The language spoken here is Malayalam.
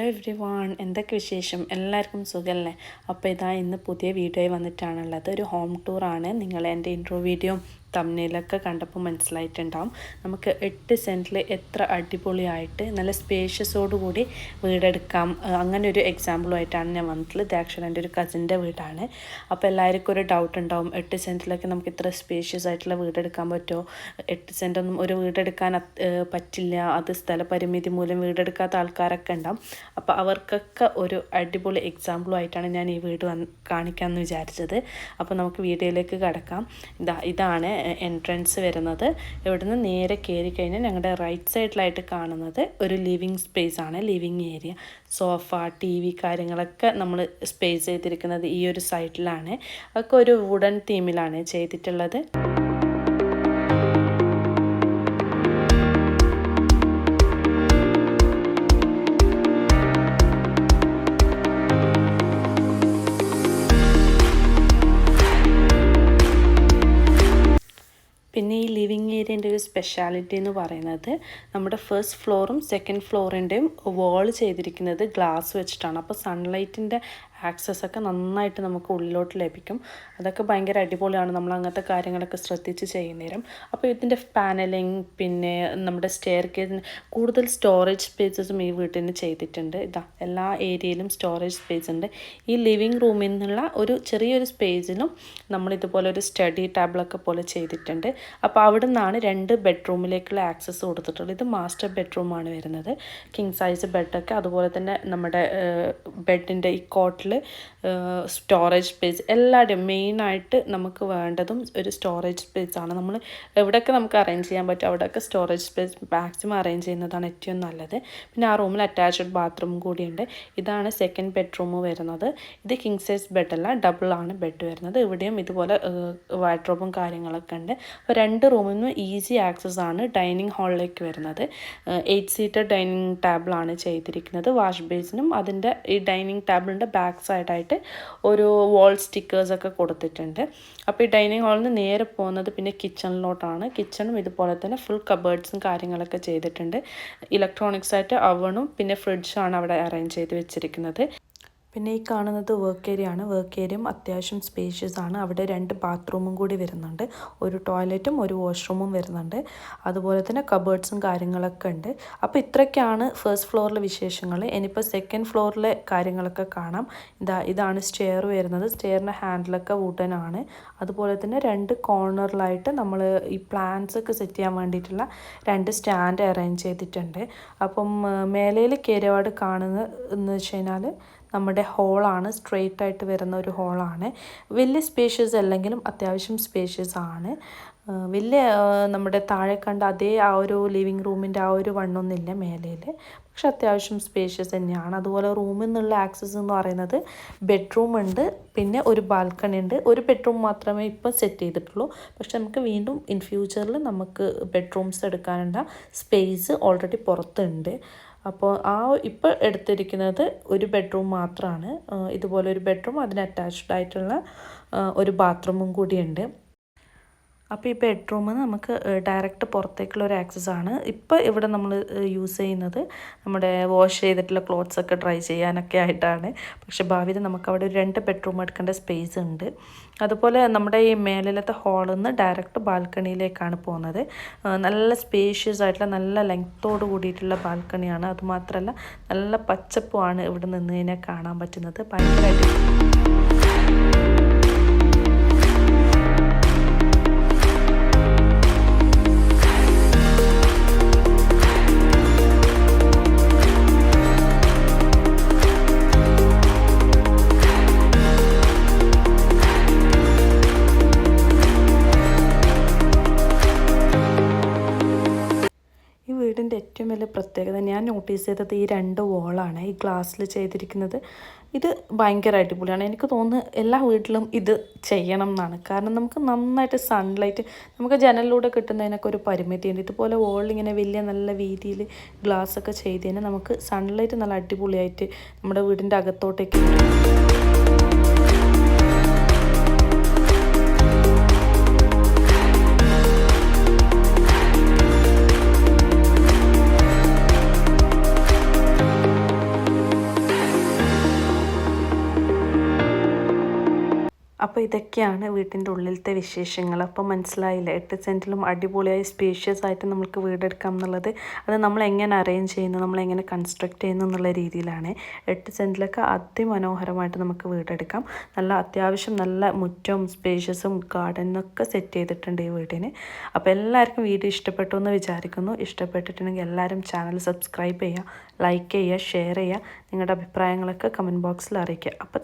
എവ്രി വൺ എന്തൊക്കെ വിശേഷം? എല്ലാവർക്കും സുഖമല്ലേ അപ്പോൾ ഇതാ ഇന്ന് പുതിയ വീഡിയോ വന്നിട്ടാണുള്ളത്. ഒരു ഹോം ടൂറാണ് നിങ്ങൾ എന്റെ ഇൻട്രോ വീഡിയോ തമ്മിലൊക്കെ കണ്ടപ്പോൾ മനസ്സിലായിട്ടുണ്ടാവും. നമുക്ക് എട്ട് സെന്റിൽ എത്ര അടിപൊളിയായിട്ട് നല്ല സ്പേഷ്യസോടുകൂടി വീടെടുക്കാം. അങ്ങനെ ഒരു എക്സാമ്പിളുമായിട്ടാണ് ഞാൻ വന്നിട്ടുള്ളത്. ഇത് എന്റെ ഒരു കസിന്റെ വീടാണ്. അപ്പോൾ എല്ലാവർക്കും ഒരു ഡൗട്ട് ഉണ്ടാവും. എട്ട് സെന്റിലൊക്കെ നമുക്ക് ഇത്ര സ്പേഷ്യസ് ആയിട്ടുള്ള വീടെടുക്കാൻ പറ്റുമോ? എട്ട് സെന്റൊന്നും ഒരു വീടെടുക്കാൻ പറ്റില്ല. അത് സ്ഥലപരിമിതി മൂലം വീടെടുക്കാത്ത ആൾക്കാരൊക്കെ ഉണ്ടാവും. അപ്പോൾ അവർക്കൊക്കെ ഒരു അടിപൊളി എക്സാമ്പിളുമായിട്ടാണ് ഞാൻ ഈ വീട് വന്ന് കാണിക്കാമെന്ന് വിചാരിച്ചത്. അപ്പോൾ നമുക്ക് വീഡിയോയിലേക്ക് കടക്കാം. ഇതാ ഇതാണ് എൻട്രൻസ് വരുന്നത്. ഇവിടുന്ന് നേരെ കയറി കഴിഞ്ഞാൽ ഞങ്ങളുടെ റൈറ്റ് സൈഡിലായിട്ട് കാണുന്നത് ഒരു ലിവിങ് സ്പേസ് ആണ് living area sofa T V കാര്യങ്ങളൊക്കെ നമ്മൾ സ്പേസ് ചെയ്തിരിക്കുന്നത് ഈ ഒരു സൈഡിലാണ് അതൊക്കെ ഒരു വുഡൻ തീമിലാണ് ചെയ്തിട്ടുള്ളത്. ഏരിയന്റെ ഒരു സ്പെഷ്യാലിറ്റി എന്ന് പറയുന്നത് നമ്മുടെ ഫസ്റ്റ് ഫ്ലോറും സെക്കൻഡ് ഫ്ലോറിന്റെയും വാൾ ചെയ്തിരിക്കുന്നത് ഗ്ലാസ് വെച്ചിട്ടാണ്. അപ്പോൾ സൺലൈറ്റിന്റെ ആക്സസ് ഒക്കെ നന്നായിട്ട് നമുക്ക് ഉള്ളിലോട്ട് ലഭിക്കും. അതൊക്കെ ഭയങ്കര അടിപൊളിയാണ്. നമ്മൾ അങ്ങനത്തെ കാര്യങ്ങളൊക്കെ ശ്രദ്ധിച്ച് ചെയ്യുന്നേരം. അപ്പോൾ ഇതിന്റെ പാനലിങ് പിന്നെ നമ്മുടെ സ്റ്റെയർ കേസിന് കൂടുതൽ സ്റ്റോറേജ് സ്പേസസും ഈ വീട്ടിന് ചെയ്തിട്ടുണ്ട്. ഇതാ എല്ലാ ഏരിയയിലും സ്റ്റോറേജ് സ്പേസ് ഉണ്ട്. ഈ ലിവിങ് റൂമിൽ നിന്നുള്ള ഒരു ചെറിയൊരു സ്പേസിലും നമ്മൾ ഇതുപോലെ ഒരു സ്റ്റഡി ടേബിളൊക്കെ പോലെ ചെയ്തിട്ടുണ്ട്. അപ്പോൾ അവിടെ രണ്ട് ബെഡ്റൂമിലേക്കുള്ള ആക്സസ് കൊടുത്തിട്ടുള്ളത്. ഇത് മാസ്റ്റർ ബെഡ്റൂമാണ് വരുന്നത്. കിങ് സൈസ് ബെഡൊക്കെ അതുപോലെ തന്നെ നമ്മുടെ ബെഡിന്റെ ഈ കോട്ടിൽ സ്റ്റോറേജ് സ്പേസ് എല്ലാവരുടെയും മെയിനായിട്ട് നമുക്ക് വേണ്ടതും ഒരു സ്റ്റോറേജ് സ്പേസ് ആണ്. നമ്മൾ എവിടെയൊക്കെ നമുക്ക് അറേഞ്ച് ചെയ്യാൻ പറ്റും അവിടെയൊക്കെ സ്റ്റോറേജ് സ്പേസ് മാക്സിമം അറേഞ്ച് ചെയ്യുന്നതാണ് ഏറ്റവും നല്ലത്. പിന്നെ ആ റൂമിൽ അറ്റാച്ച്ഡ് ബാത്റൂം കൂടിയുണ്ട്. ഇതാണ് സെക്കൻഡ് ബെഡ്റൂം വരുന്നത്. ഇത് കിങ് സൈസ് ബെഡല്ല ഡബിൾ ആണ് ബെഡ് വരുന്നത്. ഇവിടെയും ഇതുപോലെ വാഡ്രോബും കാര്യങ്ങളൊക്കെ ഉണ്ട്. അപ്പോൾ രണ്ട് റൂമിൽ നിന്നും ഈസി ആക്സസ് ആണ് ഡൈനിങ് ഹാളിലേക്ക് വരുന്നത്. എയ്റ്റ് സീറ്റർ ഡൈനിങ് ടേബിളാണ് ചെയ്തിരിക്കുന്നത്. വാഷ് ബേസിനും അതിന്റെ ഈ ഡൈനിങ് ടേബിളിന്റെ ബാക്ക് സൈഡായിട്ട് ഒരു വാൾ സ്റ്റിക്കേഴ്സൊക്കെ കൊടുത്തിട്ടുണ്ട്. അപ്പോൾ ഈ ഡൈനിങ് ഹാളിൽ നിന്ന് നേരെ പോകുന്നത് പിന്നെ കിച്ചണിലോട്ടാണ് കിച്ചണും ഇതുപോലെ തന്നെ ഫുൾ കബേർഡ്സും കാര്യങ്ങളൊക്കെ ചെയ്തിട്ടുണ്ട്. ഇലക്ട്രോണിക്സ് ആയിട്ട് അവണും പിന്നെ ഫ്രിഡ്ജാണ് അവിടെ അറേഞ്ച് ചെയ്ത് വെച്ചിരിക്കുന്നത്. പിന്നെ ഈ കാണുന്നത് വർക്ക് ഏരിയ ആണ്. വർക്ക് ഏരിയയും അത്യാവശ്യം സ്പേഷ്യസ് ആണ്. അവിടെ രണ്ട് ബാത്റൂമും കൂടി വരുന്നുണ്ട്. ഒരു ടോയ്ലറ്റും ഒരു വാഷ്റൂമും വരുന്നുണ്ട്. അതുപോലെ തന്നെ കബേർഡ്സും കാര്യങ്ങളൊക്കെ ഉണ്ട്. അപ്പോൾ ഇത്രയ്ക്കാണ് ഫസ്റ്റ് ഫ്ലോറിലെ വിശേഷങ്ങൾ. ഇനിയിപ്പോൾ സെക്കൻഡ് ഫ്ലോറിലെ കാര്യങ്ങളൊക്കെ കാണാം. ഇതാ ഇതാണ് സ്റ്റെയർ വരുന്നത്. സ്റ്റെയറിന്റെ ഹാൻഡിലൊക്കെ വൂട്ടനാണ് അതുപോലെ തന്നെ രണ്ട് കോർണറിലായിട്ട് നമ്മൾ ഈ പ്ലാന്റ്സ് ഒക്കെ സെറ്റ് ചെയ്യാൻ വേണ്ടിയിട്ടുള്ള രണ്ട് സ്റ്റാൻഡ് അറേഞ്ച് ചെയ്തിട്ടുണ്ട്. അപ്പം മേലയിൽ കയറിയപാട് കാണുന്നത് എന്ന് വെച്ച് കഴിഞ്ഞാൽ നമ്മുടെ ഹോളാണ് സ്ട്രെയിറ്റ് ആയിട്ട് വരുന്ന ഒരു ഹോളാണ്. വലിയ സ്പേഷ്യസ് അല്ലെങ്കിലും അത്യാവശ്യം സ്പേഷ്യസ് ആണ്. വലിയ നമ്മുടെ താഴെ കണ്ട അതേ ആ ഒരു ലിവിങ് റൂമിന്റെ ആ ഒരു വണ്ണൊന്നുമില്ല മേലയിൽ പക്ഷെ അത്യാവശ്യം സ്പേഷ്യസ് തന്നെയാണ്. അതുപോലെ റൂമിൽ നിന്നുള്ള ആക്സസ് എന്ന് പറയുന്നത് ബെഡ്റൂം ഉണ്ട് പിന്നെ ഒരു ബാൽക്കണി ഉണ്ട്. ഒരു ബെഡ്റൂം മാത്രമേ ഇപ്പം സെറ്റ് ചെയ്തിട്ടുള്ളൂ. പക്ഷെ നമുക്ക് വീണ്ടും ഇൻ ഫ്യൂച്ചറിൽ നമുക്ക് ബെഡ്റൂംസ് എടുക്കാനുള്ള സ്പേസ് ഓൾറെഡി പുറത്തുണ്ട്. അപ്പോൾ ആ ഇപ്പോൾ എടുത്തിരിക്കുന്നത് ഒരു ബെഡ്റൂം മാത്രമാണ് ഇതുപോലെ ഒരു ബെഡ്റൂം അതിന് അറ്റാച്ച്ഡ് ആയിട്ടുള്ള ഒരു ബാത്റൂമും കൂടിയുണ്ട്. അപ്പോൾ ഈ ബെഡ്റൂം നമുക്ക് ഡയറക്റ്റ് പുറത്തേക്കുള്ള ഒരു ആക്സസ് ആണ്. ഇപ്പോൾ ഇവിടെ നമ്മൾ യൂസ് ചെയ്യുന്നത് നമ്മുടെ വാഷ് ചെയ്തിട്ടുള്ള ക്ലോത്ത്സ് ഒക്കെ ഡ്രൈ ചെയ്യാനൊക്കെ ആയിട്ടാണ്. പക്ഷേ ഭാവിയിൽ നമുക്ക് അവിടെ ഒരു രണ്ട് ബെഡ്റൂം എടുക്കേണ്ട സ്പേസ് ഉണ്ട്. അതുപോലെ നമ്മുടെ ഈ മേലിലത്തെ ഹാളിൽ നിന്ന് ഡയറക്റ്റ് ബാൽക്കണിയിലേക്കാണ് പോകുന്നത്. നല്ല സ്പേഷ്യസ് ആയിട്ടുള്ള നല്ല ലെങ്ത്തോട് കൂടിയിട്ടുള്ള ബാൽക്കണിയാണ് അതുമാത്രമല്ല നല്ല പച്ചപ്പുമാണ് ഇവിടെ നിന്ന് കഴിഞ്ഞാൽ കാണാൻ പറ്റുന്നത്. ഭയങ്കരമായിട്ട് വീടിന്റെ ഏറ്റവും വലിയ പ്രത്യേകത ഞാൻ നോട്ടീസ് ചെയ്തത് ഈ രണ്ട് വോളാണ് ഈ ഗ്ലാസ്സിൽ ചെയ്തിരിക്കുന്നത്. ഇത് ഭയങ്കര അടിപൊളിയാണ്. എനിക്ക് തോന്നുന്നു എല്ലാ വീട്ടിലും ഇത് ചെയ്യണം എന്നാണ്. കാരണം നമുക്ക് നന്നായിട്ട് സൺലൈറ്റ് നമുക്ക് ജനലിലൂടെ കിട്ടുന്നതിനൊക്കെ ഒരു പരിമിതിയുണ്ട്. ഇതുപോലെ വോളിങ്ങനെ വലിയ നല്ല വീതിയിൽ ഗ്ലാസ് ഒക്കെ ചെയ്ത് നമുക്ക് സൺലൈറ്റ് നല്ല അടിപൊളിയായിട്ട് നമ്മുടെ വീടിന്റെ അകത്തോട്ടേക്ക് അപ്പോൾ ഇതൊക്കെയാണ് വീട്ടിന്റെ ഉള്ളിലത്തെ വിശേഷങ്ങൾ. അപ്പോൾ മനസ്സിലായില്ല? എട്ട് സെന്റിലും അടിപൊളിയായി സ്പേഷ്യസ് ആയിട്ട് നമുക്ക് വീടെടുക്കാം എന്നുള്ളത്. അത് നമ്മൾ എങ്ങനെ അറേഞ്ച് ചെയ്യുന്നു നമ്മൾ എങ്ങനെ കൺസ്ട്രക്ട് ചെയ്യുന്നു എന്നുള്ള രീതിയിലാണ്. എട്ട് സെന്റിലൊക്കെ അതിമനോഹരമായിട്ട് നമുക്ക് വീടെടുക്കാം. നല്ല അത്യാവശ്യം നല്ല മുറ്റവും സ്പേഷ്യസും ഗാർഡനൊക്കെ സെറ്റ് ചെയ്തിട്ടുണ്ട് ഈ വീടിന്. അപ്പോൾ എല്ലാവർക്കും വീട് ഇഷ്ടപ്പെട്ടു എന്ന് വിചാരിക്കുന്നു. ഇഷ്ടപ്പെട്ടിട്ടുണ്ടെങ്കിൽ എല്ലാവരും ചാനൽ സബ്സ്ക്രൈബ് ചെയ്യുക ലൈക്ക് ചെയ്യുക ഷെയർ ചെയ്യുക. നിങ്ങളുടെ അഭിപ്രായങ്ങളൊക്കെ കമന്റ് ബോക്സിൽ അറിയിക്കുക. അപ്പോൾ